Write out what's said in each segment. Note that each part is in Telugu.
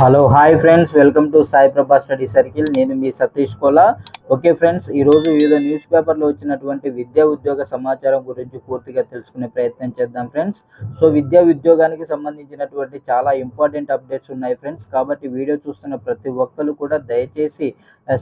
Hello hi friends welcome to Sai Prabha study circle నేను మీ సతీష్ కోలా. ఓకే ఫ్రెండ్స్ ఈరోజు వివిధ న్యూస్ పేపర్లో వచ్చినటువంటి విద్యా ఉద్యోగ సమాచారం గురించి పూర్తిగా తెలుసుకునే ప్రయత్నం చేద్దాం ఫ్రెండ్స్. సో విద్యా ఉద్యోగానికి సంబంధించినటువంటి చాలా ఇంపార్టెంట్ అప్డేట్స్ ఉన్నాయి ఫ్రెండ్స్. కాబట్టి వీడియో చూస్తున్న ప్రతి ఒక్కరు కూడా దయచేసి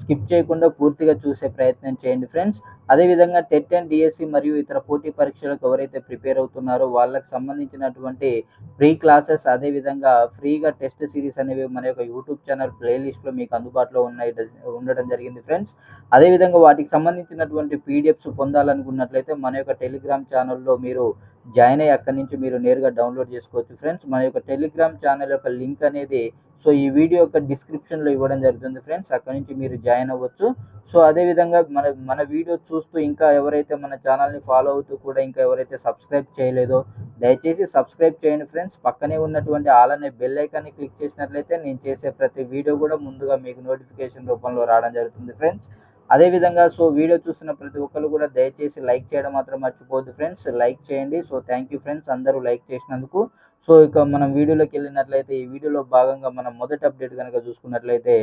స్కిప్ చేయకుండా పూర్తిగా చూసే ప్రయత్నం చేయండి ఫ్రెండ్స్. అదేవిధంగా టెట్ అండ్ డిఎస్సి మరియు ఇతర పోటీ పరీక్షలకు ఎవరైతే ప్రిపేర్ అవుతున్నారో వాళ్ళకి సంబంధించినటువంటి ఫ్రీ క్లాసెస్ అదేవిధంగా ఫ్రీగా టెస్ట్ సిరీస్ అనేవి మన యొక్క యూట్యూబ్ ఛానల్ ప్లేలిస్ట్లో మీకు అందుబాటులో ఉన్నాయి ఉండడం జరిగింది ఫ్రెండ్స్. అదేవిధంగా వాటికి సంబంధించినటువంటి పీడిఎఫ్స్ పొందాలనుకున్నట్లయితే మన యొక్క టెలిగ్రామ్ ఛానల్లో మీరు జాయిన్ అయ్యి అక్కడి నుంచి మీరు నేరుగా డౌన్లోడ్ చేసుకోవచ్చు. ఫ్రెండ్స్ మన యొక్క టెలిగ్రామ్ ఛానల్ యొక్క లింక్ అనేది సో ఈ వీడియో యొక్క డిస్క్రిప్షన్లో ఇవ్వడం జరుగుతుంది ఫ్రెండ్స్ అక్కడి నుంచి మీరు జాయిన్ అవ్వచ్చు. సో అదేవిధంగా మన మన వీడియో చూస్తూ ఇంకా ఎవరైతే మన ఛానల్ని ఫాలో అవుతూ కూడా ఇంకా ఎవరైతే సబ్స్క్రైబ్ చేయలేదో దయచేసి సబ్స్క్రైబ్ చేయండి ఫ్రెండ్స్ పక్కనే ఉన్నటువంటి ఆల్ అనే బెల్ ఐకాన్ని క్లిక్ చేసినట్లయితే నేను చేసే ప్రతి వీడియో కూడా ముందుగా మీకు నోటిఫికేషన్ రూపంలో రావడం జరుగుతుంది ఫ్రెండ్స్ అదేవిధంగా సో వీడియో చూసిన ప్రతి ఒక్కరు కూడా దయచేసి లైక్ చేయడం మాత్రం మర్చిపోద్దు ఫ్రెండ్స్. లైక్ చేయండి. So thank you friends. అందరూ లైక్ చేసినందుకు. సో ఇక మనం వీడియోలోకి వెళ్ళినట్లయితే ఈ వీడియోలో భాగంగా మనం మొదటి అప్డేట్ కనుక చూసుకున్నట్లయితే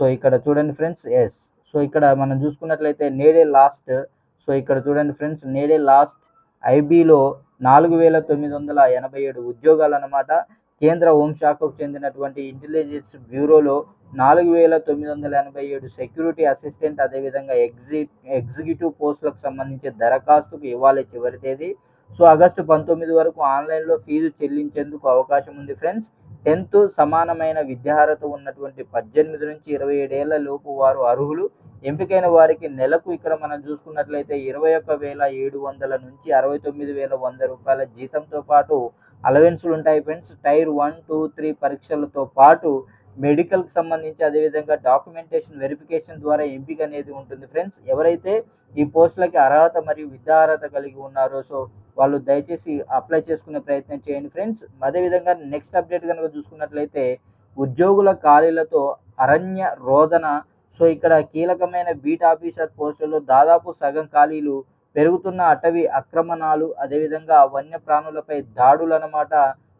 సో ఇక్కడ చూడండి ఫ్రెండ్స్. ఎస్ సో ఇక్కడ మనం చూసుకున్నట్లయితే నేడే లాస్ట్ సో ఇక్కడ చూడండి ఫ్రెండ్స్. నేడే లాస్ట్ ఐబీలో నాలుగు వేల తొమ్మిది వందల ఎనభై ఏడు ఉద్యోగాలు అన్నమాట. కేంద్ర హోంశాఖకు చెందినటువంటి ఇంటెలిజెన్స్ బ్యూరోలో నాలుగు వేల తొమ్మిది వందల ఎనభై ఏడు సెక్యూరిటీ అసిస్టెంట్ అదేవిధంగా ఎగ్జి ఎగ్జిక్యూటివ్ పోస్టులకు సంబంధించి దరఖాస్తుకు ఇవ్వాలి చివరి తేదీ. సో ఆగస్టు పంతొమ్మిది వరకు ఆన్లైన్లో ఫీజు చెల్లించేందుకు అవకాశం ఉంది ఫ్రెండ్స్. టెన్త్ సమానమైన విద్యార్హత ఉన్నటువంటి పద్దెనిమిది నుంచి ఇరవై ఏడేళ్ళ లోపు వారు అర్హులు. ఎంపికైన వారికి నెలకు ఇక్కడ మనం చూసుకున్నట్లయితే ఇరవై ఒక్క వేల ఏడు వందల నుంచి అరవై తొమ్మిది వేల వంద రూపాయల జీతంతో పాటు అలవెన్సులు ఉంటాయి friends tier one two three పరీక్షలతో పాటు మెడికల్కి సంబంధించి అదేవిధంగా డాక్యుమెంటేషన్ వెరిఫికేషన్ ద్వారా ఎంపిక అనేది ఉంటుంది ఫ్రెండ్స్ ఎవరైతే ఈ పోస్టులకి అర్హత మరియు విద్యార్హత కలిగి ఉన్నారో సో వాళ్ళు దయచేసి అప్లై చేసుకునే ప్రయత్నం చేయండి ఫ్రెండ్స్ అదేవిధంగా నెక్స్ట్ అప్డేట్ కనుక చూసుకున్నట్లయితే ఉద్యోగుల ఖాళీలతో అరణ్య రోదన సో ఇక్కడ కీలకమైన బీట్ ఆఫీసర్ పోస్టుల్లో దాదాపు సగం ఖాళీలు పెరుగుతున్న అటవీ అక్రమణాలు అదేవిధంగా వన్య ప్రాణులపై దాడులు అన్నమాట.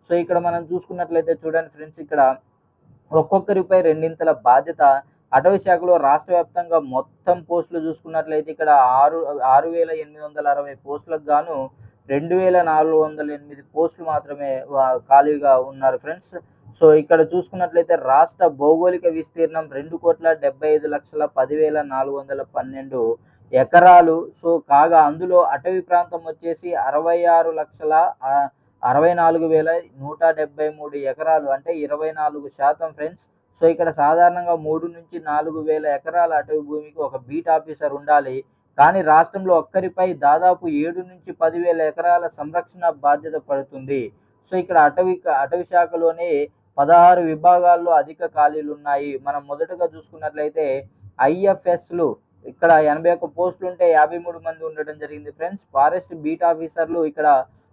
సో ఇక్కడ మనం చూసుకున్నట్లయితే చూడండి ఫ్రెండ్స్ ఇక్కడ ఒక్కొక్కరిపై రెండింతల బాధ్యత. అటవీ శాఖలో రాష్ట్ర వ్యాప్తంగా మొత్తం పోస్టులు చూసుకున్నట్లయితే ఇక్కడ ఆరు ఆరు వేల ఎనిమిది వందల అరవై పోస్టులకు గాను రెండు వేల నాలుగు వందల ఎనిమిది పోస్టులు మాత్రమే ఖాళీగా ఉన్నారు ఫ్రెండ్స్. సో ఇక్కడ చూసుకున్నట్లయితే రాష్ట్ర భౌగోళిక విస్తీర్ణం రెండు కోట్ల డెబ్బై ఐదు లక్షల పదివేల నాలుగు వందల పన్నెండు ఎకరాలు. సో కాగా అందులో అటవీ ప్రాంతం వచ్చేసి అరవై ఆరు లక్షల అరవై నాలుగు వేల నూట డెబ్బై మూడు ఎకరాలు అంటే ఇరవై నాలుగు శాతం ఫ్రెండ్స్. సో ఇక్కడ సాధారణంగా మూడు నుంచి నాలుగు వేల ఎకరాల అటవీ భూమికి ఒక బీట్ ఆఫీసర్ ఉండాలి. కానీ రాష్ట్రంలో ఒక్కరిపై దాదాపు ఏడు నుంచి పదివేల ఎకరాల సంరక్షణ బాధ్యత పడుతుంది. సో ఇక్కడ అటవీ అటవీ శాఖలోనే పదహారు విభాగాల్లో అధిక ఖాళీలు ఉన్నాయి. మనం మొదటగా చూసుకున్నట్లయితే ఐఎఫ్ఎస్లు ఇక్కడ ఎనభై ఒక్క పోస్టులు ఉంటే యాభై మూడు మంది ఉండడం జరిగింది ఫ్రెండ్స్. ఫారెస్ట్ బీట్ ఆఫీసర్లు ఇక్కడ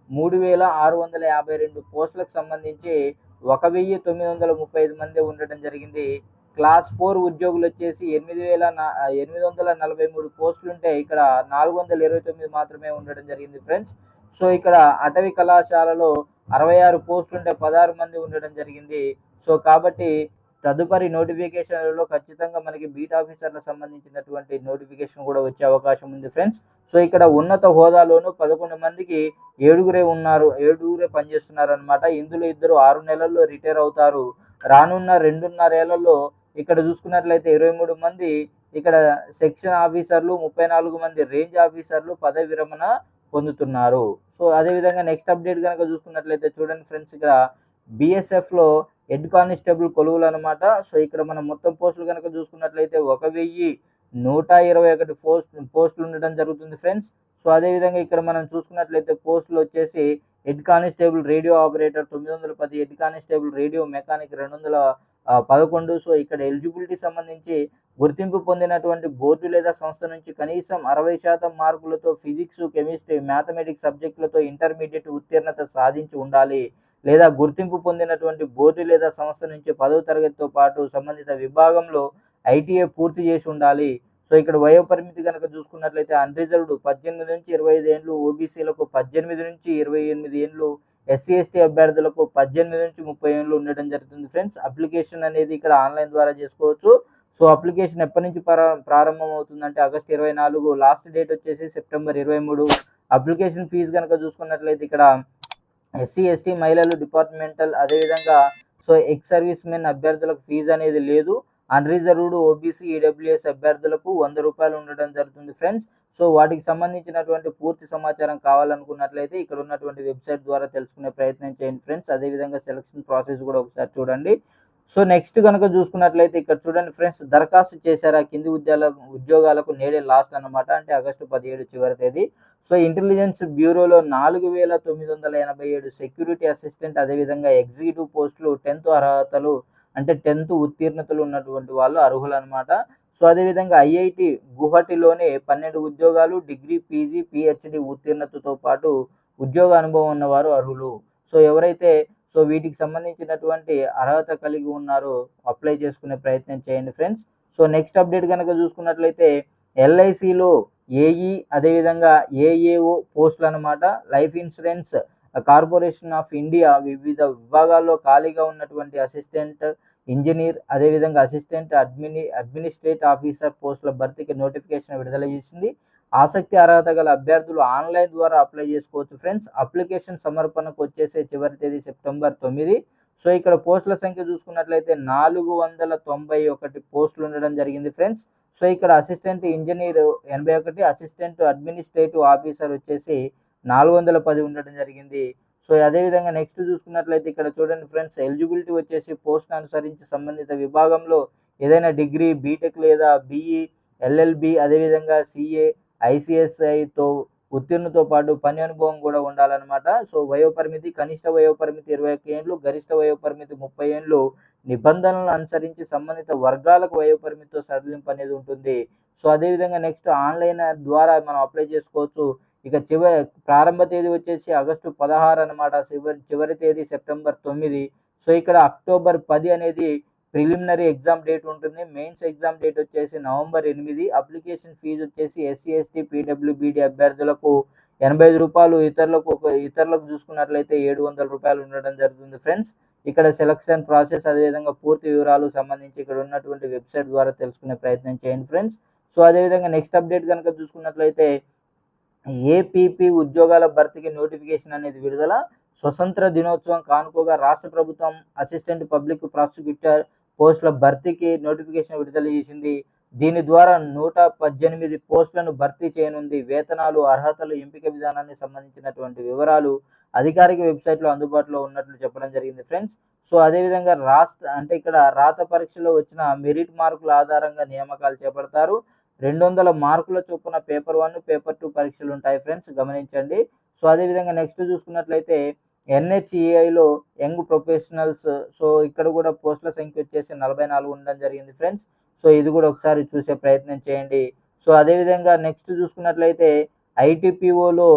మూడు వేల ఆరు వందల యాభై రెండు పోస్టులకు సంబంధించి ఒక వెయ్యి తొమ్మిది వందల ముప్పై ఐదు మంది ఉండటం జరిగింది. క్లాస్ ఫోర్ ఉద్యోగులు వచ్చేసి ఎనిమిది వేల ఎనిమిది వందల నలభై మూడు పోస్టులు ఉంటే ఇక్కడ నాలుగు వందల ఇరవై తొమ్మిది మాత్రమే ఉండడం జరిగింది ఫ్రెండ్స్. సో ఇక్కడ అటవీ కళాశాలలో అరవై ఆరు పోస్టులు ఉంటే పదహారు మంది ఉండడం జరిగింది. సో కాబట్టి తదుపరి నోటిఫికేషన్లలో ఖచ్చితంగా మనకి బీట్ ఆఫీసర్లకు సంబంధించినటువంటి నోటిఫికేషన్ కూడా వచ్చే అవకాశం ఉంది ఫ్రెండ్స్. సో ఇక్కడ ఉన్నత హోదాలోను పదకొండు మందికి ఏడుగురే ఉన్నారు ఏడుగురే పనిచేస్తున్నారు అనమాట ఇందులో ఇద్దరు ఆరు నెలల్లో రిటైర్ అవుతారు. రానున్న రెండున్నరేళ్ళలో ఇక్కడ చూసుకున్నట్లయితే ఇరవై మూడు మంది ఇక్కడ సెక్షన్ ఆఫీసర్లు ముప్పై నాలుగు మంది రేంజ్ ఆఫీసర్లు పదవి విరమణ పొందుతున్నారు. సో అదేవిధంగా నెక్స్ట్ అప్డేట్ కనుక చూసుకున్నట్లయితే చూడండి ఫ్రెండ్స్ ఇక్కడ BSF లో హెడ్ కానిస్టేబుల్ కొలువులు అనమాట సో ఇక్కడ మనం మొత్తం పోస్టులు కనుక చూసుకున్నట్లయితే ఒక వెయ్యి నూట ఇరవై ఒకటి పోస్ట్ పోస్టులు ఉండడం జరుగుతుంది ఫ్రెండ్స్ సో అదేవిధంగా ఇక్కడ మనం చూసుకున్నట్లయితే పోస్టులు వచ్చేసి హెడ్ కానిస్టేబుల్ రేడియో ఆపరేటర్ తొమ్మిది వందల పది హెడ్ కానిస్టేబుల్ రేడియో మెకానిక్ రెండు వందల పదకొండు. సో ఇక్కడ ఎలిజిబిలిటీ సంబంధించి గుర్తింపు పొందినటువంటి బోర్డు లేదా సంస్థ నుంచి కనీసం అరవై శాతం మార్కులతో ఫిజిక్స్ కెమిస్ట్రీ మ్యాథమెటిక్స్ సబ్జెక్టులతో ఇంటర్మీడియట్ ఉత్తీర్ణత సాధించి ఉండాలి. లేదా గుర్తింపు పొందినటువంటి బోర్డు లేదా సంస్థ నుంచి పదవ తరగతితో పాటు సంబంధిత విభాగంలో ఐటీఏ పూర్తి చేసి ఉండాలి. సో ఇక్కడ వయో పరిమితి కనుక చూసుకున్నట్లయితే అన్రిజర్వ్డ్ పద్దెనిమిది నుంచి ఇరవై ఐదు ఏండ్లు ఓబీసీలకు పద్దెనిమిది నుంచి ఇరవై ఎనిమిది ఏండ్లు ఎస్సీ ఎస్టీ అభ్యర్థులకు పద్దెనిమిది నుంచి ముప్పై ఏండ్లు ఉండడం జరుగుతుంది ఫ్రెండ్స్ అప్లికేషన్ అనేది ఇక్కడ ఆన్లైన్ ద్వారా చేసుకోవచ్చు. సో అప్లికేషన్ ఎప్పటి నుంచి ప్రారంభం అవుతుందంటే ఆగస్ట్ ఇరవై నాలుగు లాస్ట్ డేట్ వచ్చేసి సెప్టెంబర్ ఇరవై మూడు. అప్లికేషన్ ఫీజు కనుక చూసుకున్నట్లయితే ఇక్కడ ఎస్సీ ఎస్టీ మహిళలు డిపార్ట్మెంటల్ అదేవిధంగా సో ఎక్స్ సర్వీస్ మెన్ అభ్యర్థులకు ఫీజు అనేది లేదు. అన్రిజర్వ్డ్ ఓబీసీ ఈడబ్ల్యూఎస్ అభ్యర్థులకు వంద రూపాయలు ఉండడం జరుగుతుంది ఫ్రెండ్స్. సో వాటికి సంబంధించినటువంటి పూర్తి సమాచారం కావాలనుకున్నట్లయితే ఇక్కడ ఉన్నటువంటి వెబ్సైట్ ద్వారా తెలుసుకునే ప్రయత్నం చేయండి ఫ్రెండ్స్. అదేవిధంగా సెలక్షన్ ప్రాసెస్ కూడా ఒకసారి చూడండి. సో నెక్స్ట్ కనుక చూసుకున్నట్లయితే ఇక్కడ చూడండి ఫ్రెండ్స్ దరఖాస్తు చేశారా కింది ఉద్యోగాల ఉద్యోగాలకు నేడే లాస్ట్ అన్నమాట అంటే ఆగస్టు పదిహేడు చివరి తేదీ. సో ఇంటెలిజెన్స్ బ్యూరోలో నాలుగు వేల తొమ్మిది వందల ఎనభై ఏడు సెక్యూరిటీ అసిస్టెంట్ అదేవిధంగా ఎగ్జిక్యూటివ్ పోస్టులు టెన్త్ అర్హతలు అంటే టెన్త్ ఉత్తీర్ణతలు ఉన్నటువంటి వాళ్ళు అర్హులు అనమాట సో అదేవిధంగా ఐఐటి గుహటిలోనే పన్నెండు ఉద్యోగాలు డిగ్రీ పీజీ పిహెచ్డి ఉత్తీర్ణతతో పాటు ఉద్యోగ అనుభవం ఉన్నవారు అర్హులు. సో ఎవరైతే సో వీటికి సంబంధించినటువంటి అర్హత కలిగి ఉన్నారో అప్లై చేసుకునే ప్రయత్నం చేయండి ఫ్రెండ్స్. సో నెక్స్ట్ అప్డేట్ కనుక చూసుకున్నట్లయితే ఎల్ఐసిలో ఏఈ అదేవిధంగా ఏఏఓ పోస్టులు అనమాట life insurance corporation of India వివిధ విభాగాల్లో ఖాళీగా ఉన్నటువంటి అసిస్టెంట్ ఇంజనీర్ అదేవిధంగా అసిస్టెంట్ అడ్మిని అడ్మినిస్ట్రేట్ ఆఫీసర్ పోస్టుల భర్తీకి నోటిఫికేషన్ విడుదల చేసింది. ఆసక్తి అర్హత గల అభ్యర్థులు ఆన్లైన్ ద్వారా అప్లై చేసుకోవచ్చు ఫ్రెండ్స్ అప్లికేషన్ సమర్పణకు వచ్చేసే చివరి తేదీ సెప్టెంబర్ తొమ్మిది. సో ఇక్కడ పోస్టుల సంఖ్య చూసుకున్నట్లయితే నాలుగు వందల తొంభై ఒకటి పోస్టులు ఉండడం జరిగింది ఫ్రెండ్స్ సో ఇక్కడ అసిస్టెంట్ ఇంజనీర్ ఎనభై ఒకటి అసిస్టెంట్ అడ్మినిస్ట్రేటివ్ ఆఫీసర్ వచ్చేసి నాలుగు వందల పది ఉండడం జరిగింది. సో అదేవిధంగా నెక్స్ట్ చూసుకున్నట్లయితే ఇక్కడ చూడండి ఫ్రెండ్స్ ఎలిజిబిలిటీ వచ్చేసి పోస్ట్ అనుసరించి సంబంధిత విభాగంలో ఏదైనా డిగ్రీ బీటెక్ లేదా బీఈ ఎల్ఎల్బి అదేవిధంగా సిఏ ఐసిఎస్ఐతో ఉత్తీర్ణతో పాటు పని అనుభవం కూడా ఉండాలన్నమాట. సో వయోపరిమితి కనిష్ట వయోపరిమితి ఇరవై ఒక్క ఏండ్లు గరిష్ట వయోపరిమితి ముప్పై ఏండ్లు నిబంధనలను అనుసరించి సంబంధిత వర్గాలకు వయోపరిమితితో సడలింపు అనేది ఉంటుంది. సో అదేవిధంగా నెక్స్ట్ ఆన్లైన్ ద్వారా మనం అప్లై చేసుకోవచ్చు. ఇక చివరి ప్రారంభ తేదీ వచ్చేసి ఆగస్టు పదహారు అనమాట చివరి చివరి తేదీ సెప్టెంబర్ తొమ్మిది. సో ఇక్కడ అక్టోబర్ పది అనేది ప్రిలిమినరీ ఎగ్జామ్ డేట్ ఉంటుంది. మెయిన్స్ ఎగ్జామ్ డేట్ వచ్చేసి నవంబర్ ఎనిమిది. అప్లికేషన్ ఫీజు వచ్చేసి ఎస్సీ ఎస్టీ పీడబ్ల్యూబీడీ అభ్యర్థులకు ఎనభై ఐదు రూపాయలు ఇతరులకు ఒక ఇతరులకు చూసుకున్నట్లయితే ఏడు వందల రూపాయలు ఉండడం జరుగుతుంది ఫ్రెండ్స్. ఇక్కడ సెలక్షన్ ప్రాసెస్ అదేవిధంగా పూర్తి వివరాలు సంబంధించి ఇక్కడ ఉన్నటువంటి వెబ్సైట్ ద్వారా తెలుసుకునే ప్రయత్నం చేయండి ఫ్రెండ్స్. సో అదేవిధంగా నెక్స్ట్ అప్డేట్ కనుక చూసుకున్నట్లయితే ఏపీపీ ఉద్యోగాల భర్తీకి నోటిఫికేషన్ అనేది విడుదల స్వతంత్ర దినోత్సవం కానుకోగా రాష్ట్ర ప్రభుత్వం అసిస్టెంట్ పబ్లిక్ ప్రాసిక్యూటర్ పోస్టుల భర్తీకి నోటిఫికేషన్ విడుదల చేసింది. దీని ద్వారా నూట పద్దెనిమిది పోస్టులను భర్తీ చేయనుంది. వేతనాలు అర్హతలు ఎంపిక విధానానికి సంబంధించినటువంటి వివరాలు అధికారిక వెబ్సైట్లో అందుబాటులో ఉన్నట్లు చెప్పడం జరిగింది ఫ్రెండ్స్. సో అదేవిధంగా రాష్ట్ర అంటే ఇక్కడ రాత పరీక్షలో వచ్చిన మెరిట్ మార్కుల ఆధారంగా నియామకాలు చేపడతారు. రెండు వందల మార్కుల చొప్పున పేపర్ వన్ పేపర్ టూ పరీక్షలు ఉంటాయి ఫ్రెండ్స్ గమనించండి. సో అదేవిధంగా నెక్స్ట్ చూసుకున్నట్లయితే ఎన్హెచ్ఈఐలో యంగ్ ప్రొఫెషనల్స్ సో ఇక్కడ కూడా పోస్టుల సంఖ్య వచ్చేసి నలభై నాలుగు ఉండడం జరిగింది ఫ్రెండ్స్. సో ఇది కూడా ఒకసారి చూసే ప్రయత్నం చేయండి. సో అదేవిధంగా నెక్స్ట్ చూసుకున్నట్లయితే ఐటీపీఓలో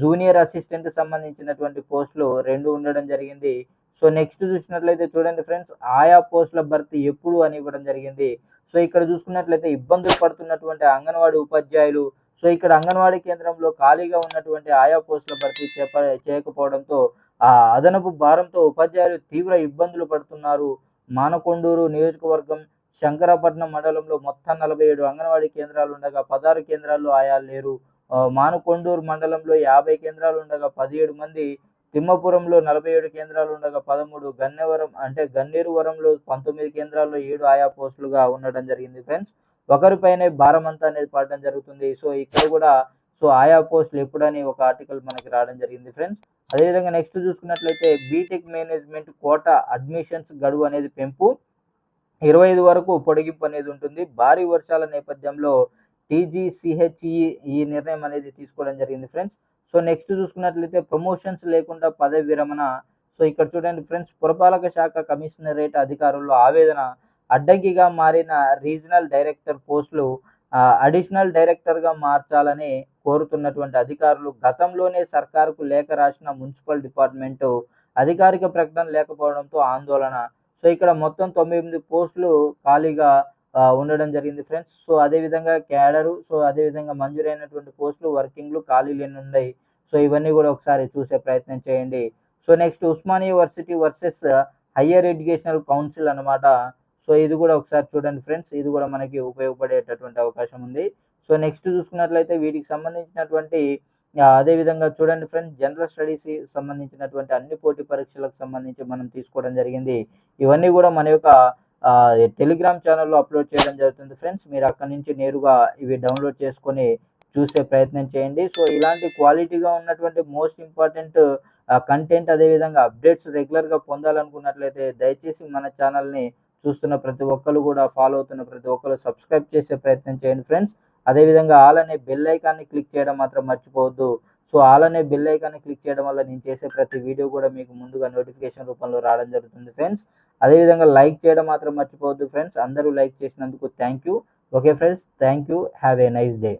జూనియర్ అసిస్టెంట్ సంబంధించినటువంటి పోస్టులు రెండు ఉండడం జరిగింది. సో నెక్స్ట్ చూసినట్లయితే చూడండి ఫ్రెండ్స్ ఆయా పోస్టుల భర్తీ ఎప్పుడు అని ఇవ్వడం జరిగింది. సో ఇక్కడ చూసుకున్నట్లయితే ఇబ్బందులు పడుతున్నటువంటి అంగన్వాడీ ఉపాధ్యాయులు సో ఇక్కడ అంగన్వాడీ కేంద్రంలో ఖాళీగా ఉన్నటువంటి ఆయా పోస్టుల భర్తీ చేప చేయకపోవడంతో ఆ అదనపు భారంతో ఉపాధ్యాయులు తీవ్ర ఇబ్బందులు పడుతున్నారు. మానకొండూరు నియోజకవర్గం శంకరపట్నం మండలంలో మొత్తం నలభై ఏడు అంగన్వాడీ కేంద్రాలు ఉండగా పదహారు కేంద్రాల్లో ఆయా లేరు. మానకొండూరు మానుకొండూరు మండలంలో యాభై కేంద్రాలు ఉండగా పదిహేడు మంది తిమ్మపురంలో నలభై ఏడు కేంద్రాలు ఉండగా పదమూడు గన్నెవరం అంటే గన్నేరువరంలో పంతొమ్మిది కేంద్రాల్లో ఏడు ఆయా పోస్టులుగా ఉండడం జరిగింది ఫ్రెండ్స్. ఒకరిపైనే భారం అంతా అనేది పడడం జరుగుతుంది. సో ఇక్కడ కూడా సో ఆయా పోస్టులు ఎప్పుడని ఒక ఆర్టికల్ మనకి రావడం జరిగింది ఫ్రెండ్స్. అదేవిధంగా నెక్స్ట్ చూసుకున్నట్లయితే బీటెక్ మేనేజ్మెంట్ కోట అడ్మిషన్స్ గడువు అనేది పెంపు. ఇరవై ఐదు వరకు పొడిగింపు అనేది ఉంటుంది. భారీ వర్షాల నేపథ్యంలో టీజీసీహెచ్ఈ ఈ నిర్ణయం అనేది తీసుకోవడం జరిగింది ఫ్రెండ్స్. సో నెక్స్ట్ చూసుకున్నట్లయితే ప్రమోషన్స్ లేకుండా పదవి విరమణ. సో ఇక్కడ చూడండి ఫ్రెండ్స్ పురపాలక శాఖ కమిషనరేట్ అధికారుల్లో ఆవేదన. అడ్డంకిగా మారిన రీజనల్ డైరెక్టర్ పోస్టులు అడిషనల్ డైరెక్టర్గా మార్చాలని కోరుతున్నటువంటి అధికారులు గతంలోనే సర్కారుకు లేఖ రాసిన మున్సిపల్ డిపార్ట్మెంటు అధికారిక ప్రకటన లేకపోవడంతో ఆందోళన. సో ఇక్కడ మొత్తం తొంభై ఎనిమిది పోస్టులు ఖాళీగా ఉండడం జరిగింది ఫ్రెండ్స్. సో అదేవిధంగా క్యాడరు సో అదేవిధంగా మంజూరైనటువంటి పోస్టులు వర్కింగ్లు ఖాళీలు ఎన్ని ఉన్నాయి. సో ఇవన్నీ కూడా ఒకసారి చూసే ప్రయత్నం చేయండి. So next Osmania university versus higher educational council అనమాట సో ఇది కూడా ఒకసారి చూడండి ఫ్రెండ్స్. ఇది కూడా మనకి ఉపయోగపడేటటువంటి అవకాశం ఉంది. సో నెక్స్ట్ చూసుకున్నట్లయితే వీటికి సంబంధించినటువంటి అదేవిధంగా అదే విధంగా చూడండి ఫ్రెండ్స్. జనరల్ స్టడీస్ సంబంధించినటువంటి అన్ని పోటీ పరీక్షలకు సంబంధించి మనం తీసుకోవడం జరిగింది. ఇవన్నీ కూడా మన యొక్క టెలిగ్రామ్ ఛానల్లో అప్లోడ్ చేయడం జరుగుతుంది. ఫ్రెండ్స్ మీరు అక్కడ నుంచి నేరుగా ఇవి డౌన్లోడ్ చేసుకొని చూసే ప్రయత్నం చేయండి. సో ఇలాంటి క్వాలిటీగా ఉన్నటువంటి మోస్ట్ ఇంపార్టెంట్ కంటెంట్ అదేవిధంగా అప్డేట్స్ రెగ్యులర్గా పొందాలనుకున్నట్లయితే దయచేసి మన ఛానల్ని చూస్తున్న ప్రతి ఒక్కరు కూడా ఫాలో అవుతున్న ప్రతి ఒక్కరు సబ్స్క్రైబ్ చేసే ప్రయత్నం చేయండి. ఫ్రెండ్స్ అదేవిధంగా ఆల్ అనే బెల్ ఐకాన్ని క్లిక్ చేయడం మాత్రం మర్చిపోవద్దు. సో అలానే బిల్ బెల్ ఐకాన్ని క్లిక్ చేయడం వల్ల నేను చేసే ప్రతి వీడియో కూడా మీకు ముందుగా నోటిఫికేషన్ రూపంలో రావడం జరుగుతుంది ఫ్రెండ్స్ అదేవిధంగా లైక్ చేయడం మాత్రం మర్చిపోవద్దు ఫ్రెండ్స్ అందరూ లైక్ చేసినందుకు thank you okay friends thank you have a nice day